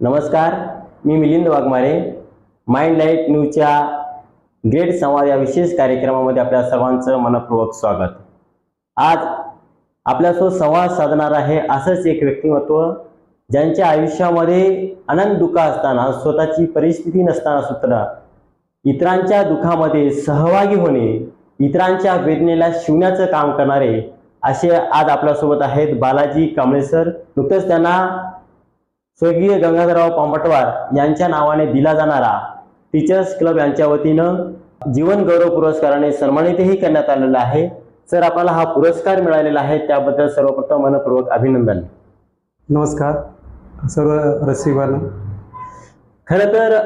नमस्कार मी Milind Waghmare. Mind light न्यूजच्या ग्रेट संवाद या विशेष कार्यक्रमामध्ये आपल्या सर्वांचं मनपूर्वक स्वागत. आज आपल्यासोबत संवाद साधणार आहे असंच एक व्यक्तिमत्व ज्यांच्या आयुष्यामध्ये आनंद दुःख असताना स्वतःची परिस्थिती नसताना सुद्धा इतरांच्या दुःखामध्ये सहभागी होणे इतरांच्या वेदनेला शिवण्याचं काम करणारे असे आज आपल्यासोबत आहेत बालाजी कांबळे सर. नुकतंच त्यांना स्वर्गीय गंगाधरराव पांबटवार यांच्या नावाने दिला जाणारा टीचर्स क्लब यांच्या वतीनं जीवन गौरव पुरस्काराने सन्मानितही करण्यात आलेला आहे. सर आपल्याला हा पुरस्कार मिळालेला आहे. त्याबद्दल सर्वप्रथम मनपूर्वक अभिनंदन. नमस्कार. सर्व रसिकांना. खरं तर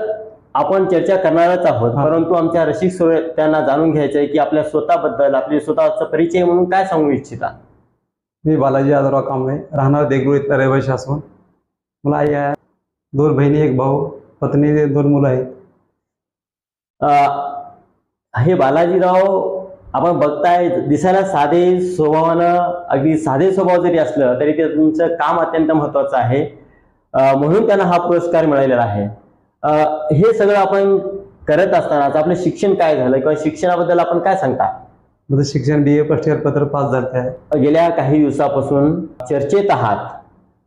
आपण चर्चा करणारच आहोत. परंतु आमच्या रसिक त्यांना जाणून घ्यायचं आहे की आपल्या स्वतःबद्दल आपली स्वतःचा परिचय म्हणून काय सांगू इच्छिता? मी बालाजी आदरराव कांबळे राहणार देगलूर इथला रहिवासी असून मला आई आहे दोन बहिणी एक भाऊ पत्नी दोन मुलं आहेत. अं, हे बालाजीराव आपण बघताय दिसायला साधे स्वभावानं अगदी साधे स्वभाव जरी असलं तरी ते तुमचं काम अत्यंत महत्वाचं आहे. अं, म्हणून त्यांना हा पुरस्कार मिळालेला आहे. अं, हे सगळं आपण करत असतानाच आपलं शिक्षण काय झालं? किंवा शिक्षणाबद्दल आपण काय सांगता? माझं शिक्षण बी ए फर्स्ट इयर पत्र पास झालं आहे गेल्या काही दिवसापासून चर्चेत आहात.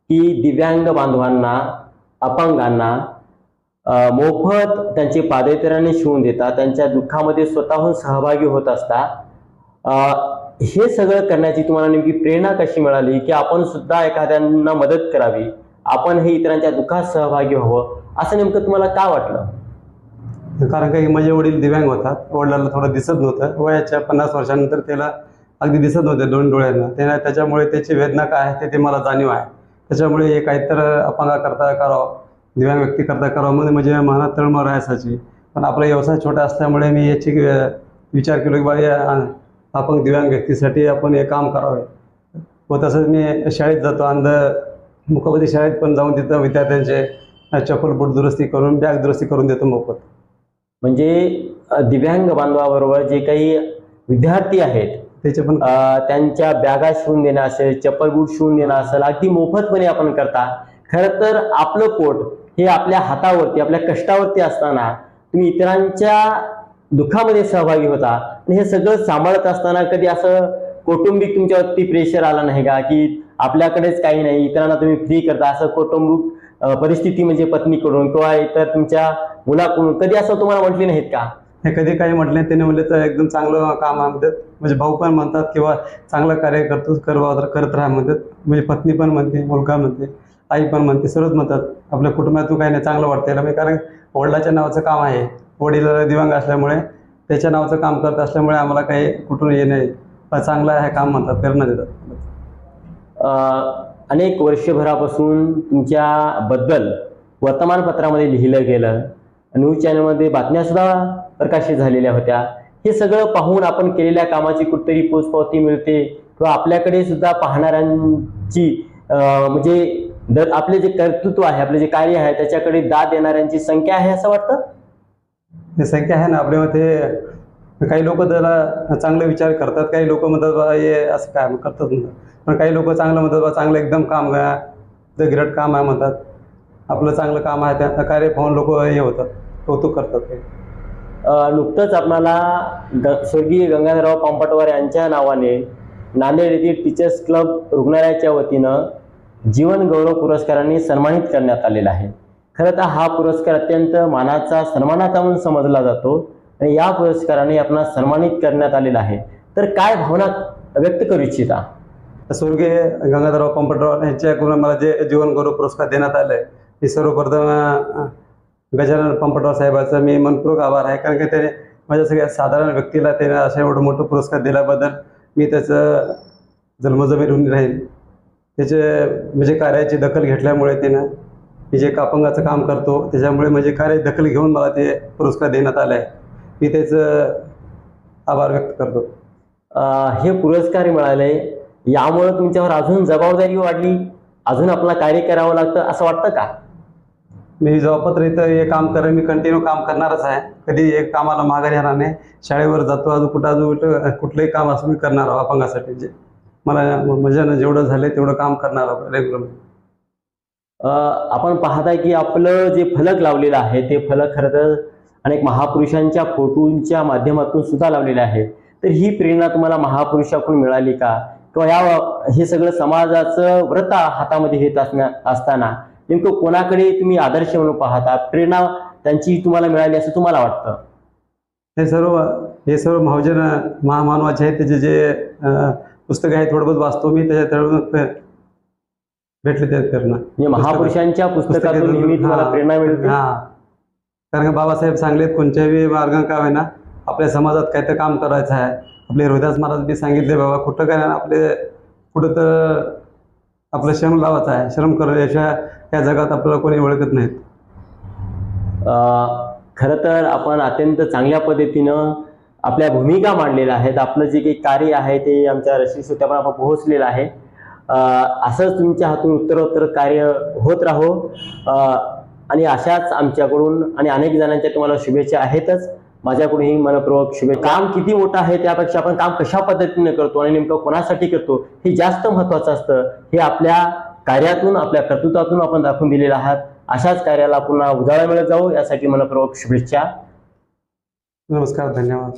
की दिव्यांग बांधवांना अपंगांना मोफत त्यांचे पादत्राणे शिवून देतात. त्यांच्या दुःखामध्ये स्वतःहून सहभागी होत असता हे सगळं करण्याची तुम्हाला नेमकी प्रेरणा कशी मिळाली? की आपण सुद्धा एखाद्यांना मदत करावी. आपण हे इतरांच्या दुःखात सहभागी व्हावं. असं नेमकं तुम्हाला का वाटलं? कारण काही माझे वडील दिव्यांग होतात. वडिलांना थोडं दिसत नव्हतं. वयाच्या पन्नास वर्षानंतर त्याला अगदी दिसत नव्हते दोन डोळ्यांना. त्याला त्याच्यामुळे त्याची वेदना काय आहे ते ते मला जाणीव आहे. त्याच्यामुळे काहीतर अपंगा करता करावं दिव्यांग व्यक्ती करता करावं म्हणजे मनात तळमळ राहायसाची पण आपला व्यवसाय छोटा असल्यामुळे मी याची विचार केलो की बा या अपंग दिव्यांग व्यक्तीसाठी आपण हे काम करावे. व तसंच मी शाळेत जातो अंध मुखापती शाळेत पण जाऊन तिथं विद्यार्थ्यांचे चप्पल बूट दुरुस्ती करून बॅग दुरुस्ती करून देतो मोफत. म्हणजे दिव्यांग बांधवाबरोबर जे काही विद्यार्थी आहेत त्याचे पण त्यांच्या बॅगा शिवून देणं असेल चप्पल बूट शिवून देणं असेल अगदी मोफतपणे आपण करता. खरं तर आपलं पोट हे आपल्या हातावरती आपल्या कष्टावरती असताना तुम्ही इतरांच्या दुःखामध्ये सहभागी होता. आणि हे सगळं सांभाळत असताना कधी असं कौटुंबिक तुमच्यावरती प्रेशर आला नाही का? की आपल्याकडेच काही नाही इतरांना तुम्ही फ्री करता. असं कौटुंबिक परिस्थिती म्हणजे पत्नीकडून किंवा इतर तुमच्या मुलाकडून कधी असं तुम्हाला म्हटले नाहीत का? हे कधी काही म्हटले त्याने म्हणले तर एकदम चांगलं काम आहे म्हणतात. म्हणजे भाऊ पण म्हणतात किंवा चांगलं कार्य करतोच करवा तर करत राहा म्हणतात. म्हणजे पत्नी पण म्हणते मुलगा म्हणते आई पण म्हणते सर्वच म्हणतात. आपल्या कुटुंबातून काही नाही चांगलं वाटतं याला म्हणजे कारण वडिलाच्या नावाचं काम आहे. वडील दिव्यांग असल्यामुळे त्याच्या नावाचं काम करत असल्यामुळे आम्हाला काही कुठून येणे नाही. चांगलं आहे काम म्हणतात प्रेरणा देतात. अनेक वर्षभरापासून तुमच्याबद्दल वर्तमानपत्रामध्ये लिहिलं गेलं. न्यूज चॅनलमध्ये बातम्यासुद्धा प्रकाशित झालेल्या होत्या. हे सगळं पाहून आपण केलेल्या कामाची कुठतरी पोचपावती मिळते किंवा आपल्याकडे सुद्धा पाहणाऱ्यांची म्हणजे दर आपले जे कर्तृत्व आहे आपले जे कार्य आहे त्याच्याकडे दाद देणाऱ्यांची संख्या आहे असं वाटतं? हे संख्या आहे ना आपल्या मते काही लोक त्याला चांगले विचार करतात काही लोक म्हणतात बा हे असं काय करतात म्हणतात. पण काही लोक चांगलं म्हणतात बा चांगलं एकदम काम घ्या गिरट काम आहे म्हणतात. आपलं चांगलं काम आहे त्या कार्य पाहून लोक हे होतात कौतुक करतात. ते नुकतंच आपणाला ग स्वर्गीय गंगाधरराव पांपटवार यांच्या नावाने नांदेड येथील टीचर्स क्लब रुग्णालयाच्या वतीनं जीवन गौरव पुरस्काराने सन्मानित करण्यात आलेला आहे. खरं तर हा पुरस्कार अत्यंत मानाचा सन्मानाचा म्हणून समजला जातो आणि या पुरस्काराने आपणाला सन्मानित करण्यात आलेला आहे. तर काय भावना व्यक्त करू इच्छिता? स्वर्गीय गंगाधरराव पंपटराव यांच्याकडून मला जे जीवन गौरव पुरस्कार देण्यात आले हे सर्वप्रथम गजानन पंपटराव साहेबाचं मी मनपूर्वक आभार आहे. कारण की त्याने माझ्या सगळ्या साधारण व्यक्तीला त्याने असा एवढं मोठं पुरस्कार दिल्याबद्दल मी त्याचं जन्मजमीन होऊन राहील. त्याचे म्हणजे कार्याची दखल घेतल्यामुळे त्यानं मी जे कापंगाचं काम करतो त्याच्यामुळे म्हणजे कार्य दखल घेऊन मला ते पुरस्कार देण्यात आला आहे. मी त्याचं आभार व्यक्त करतो. हे पुरस्कार मिळाले यामुळे तुमच्यावर अजून जबाबदारी वाढली अजून आपला कार्य करावं लागतं असं वाटतं का? मी जबाबदार इथं हे काम करेन मी कंटिन्यू काम करणारच आहे. कधी एक कामाला माघारी येणार नाही. शाळेवर जातो अजून कुठं अजून कुठं कुठलंही काम असं मी करणार आहो अपंगासाठी. जे मला म्हणजे जेवढं झालं तेवढं काम करणार आहो रेग्युलर आपण पाहताय की आपलं जे फलक लावलेलं आहे ते फलक खरं तर अनेक महापुरुषांच्या फोटोंच्या माध्यमातून सुद्धा लावलेले आहे तर ही प्रेरणा तुम्हाला महापुरुषाकडून मिळाली का? किंवा या हे सगळं समाजाचं व्रत हातामध्ये घेत असण्या असताना नेमकं कोणाकडे तुम्ही आदर्श म्हणून पाहता? प्रेरणा त्यांची तुम्हाला मिळाली असं तुम्हाला वाटतं? हे सर्व हे सर्व महाजन महामानवाचे आहेत. त्याचे जे पुस्तकं आहे थोडं बहुत वाचतो मी. त्याच्यात भेटले त्यात प्रेरणा. म्हणजे महापुरुषांच्या पुस्तकातून नेहमी तुम्हाला प्रेरणा मिळते? हा. कारण का बाबासाहेब सांगलेत कोणत्याही मार्ग का होईना आपल्या समाजात काहीतरी काम करायचं आहे. आपले रोहिदास महाराज बी सांगितले बाबा कुठं काय आपले कुठं तर आपलं श्रम लावायचा आहे. श्रम करण्याच्या या जगात आपल्याला कोणी ओळखत नाहीत. खरं तर आपण अत्यंत चांगल्या पद्धतीनं आपल्या भूमिका मांडलेल्या आहेत. आपलं जे काही कार्य आहे ते आमच्या रशी श्रोत्यापर्यंत आपण पोहोचलेलं आहे. असंच तुमच्या हातून उत्तरोत्तर कार्य होत राहो. आणि अशाच आमच्याकडून आणि अनेक जणांच्या तुम्हाला शुभेच्छा आहेतच. माझ्याकडूनही मनपूर्वक शुभेच्छा. काम किती मोठं आहे त्यापेक्षा आपण काम कशा पद्धतीने करतो आणि नेमकं कोणासाठी करतो हे जास्त महत्वाचं असतं. हे आपल्या कार्यातून आपल्या कर्तृत्वातून आपण दाखवून दिलेलं आहात. अशाच कार्याला पुन्हा उजाळा मिळत जाऊ यासाठी मनपूर्वक शुभेच्छा. नमस्कार धन्यवाद.